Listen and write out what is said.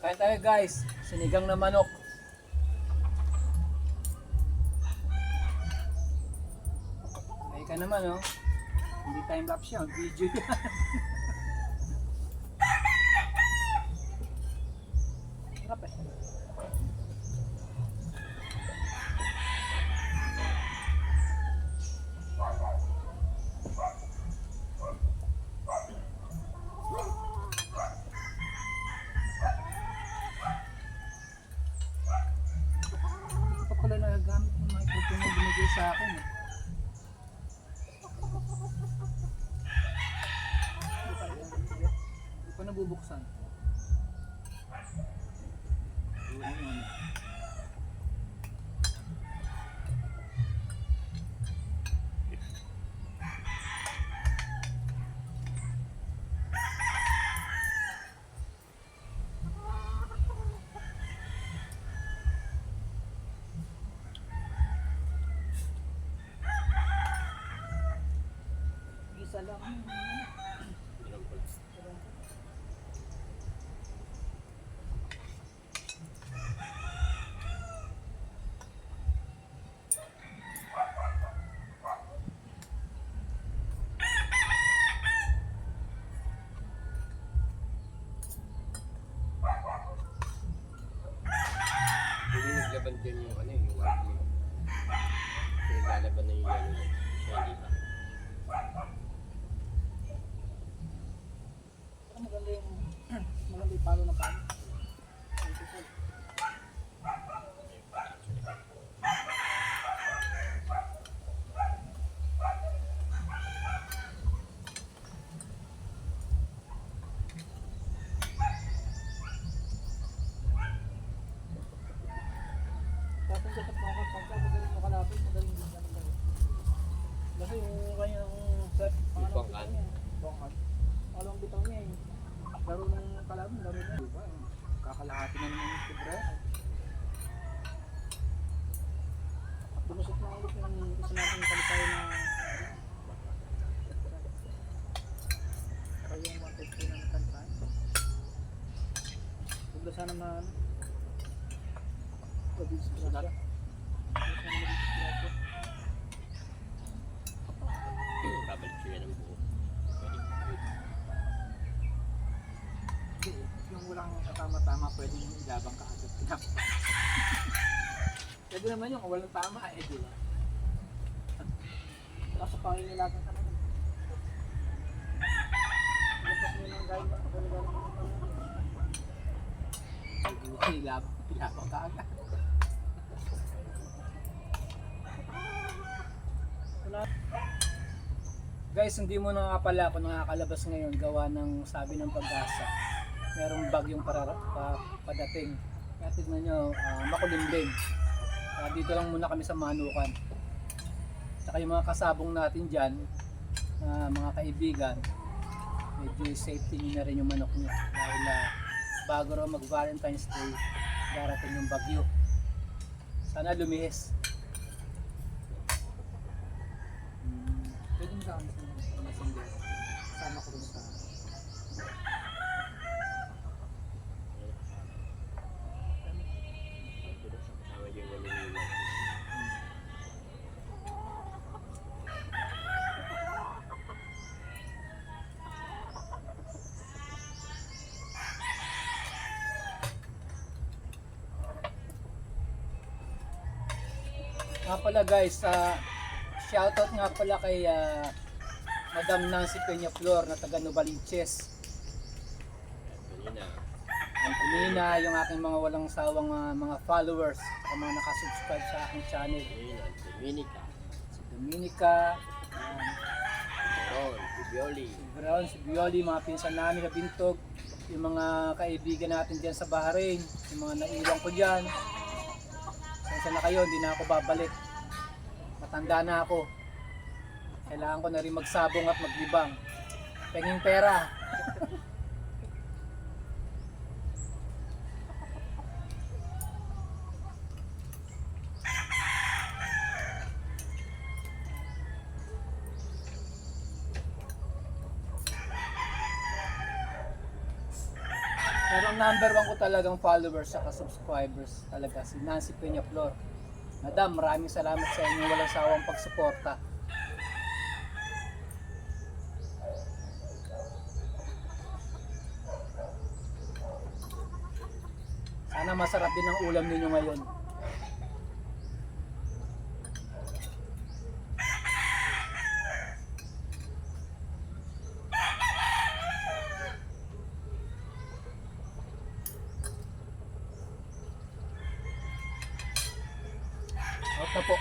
Kain tayo guys, sinigang na manok. Ay ka naman oh. Hindi time lapse yan, video yan. Sarap eh. Hindi pa pala nagagamit ng microphone na binigay sa akin eh. Hindi pa nabubuksan. Ano, ano. Din yung ano yung wagyu. Pinaglalaban na yung yellow line. Siya hindi pa. Pero maganda yung maganda yung palo ng palo. Tapos dapat mga kapagka, magaling mo kalapit, magaling din naman gawin. Kasi yung kanyang set, Yung bangkan. Bangkan. Alam bitaw niya eh. Laro ng kalaban, laro na. Diba? Kakalahati na naman yung Pebre. At tumusok na ulit yung isa natin kalisay na Kaya yung wanted ko ng kantay. Huwag na sana sa Sulat. Huwag sana mag-disgrasya. Babalik siya ng buo. Pwede. Hindi, walang katama-tama pwede yung ilabang ka agad pinap. Pwede naman yung walang tama eh, di ba? Kaso panginilagan ka naman. Lapas mo Ilabang, ilabang ka agad. Guys, hindi mo na nga pala ako nakakalabas ngayon gawa ng sabi ng pag-asa. Merong bagyong para, pa, padating. Kaya tignan nyo, ah, makulimlim. Kaya dito lang muna kami sa Manukan. Saka yung mga kasabong natin dyan, ah, mga kaibigan, medyo safety nyo na rin yung manok nyo. Dahil ah, bago raw mag Valentine's Day, darating yung bagyo. Sana lumihis. Hmm, pwede mo sa akin sa messenger. Sama ko rin sa... Kasama yung yellow line. Nga pala guys, ah, shoutout nga pala kay ah, Madam Nancy Peña Flor na taga Novaliches. Ang kumina yung aking mga walang sawang ah, mga followers o mga nakasubscribe sa aking channel. Dominica. Si Dominica, um, Ron. Si Brown, si Bioli, mga pinsan namin na bintog, yung mga kaibigan natin dyan sa Bahrain, yung mga naiwan ko dyan. Saan na kayo, hindi na ako babalik. Matanda na ako. Kailangan ko na rin magsabong at maglibang. Penging pera. Pero ang number one ko talagang followers at subscribers talaga si Nancy Peñaflor. Madam, maraming salamat sa inyo walang sawang pagsuporta. Sana masarap din ang ulam ninyo ngayon. 要不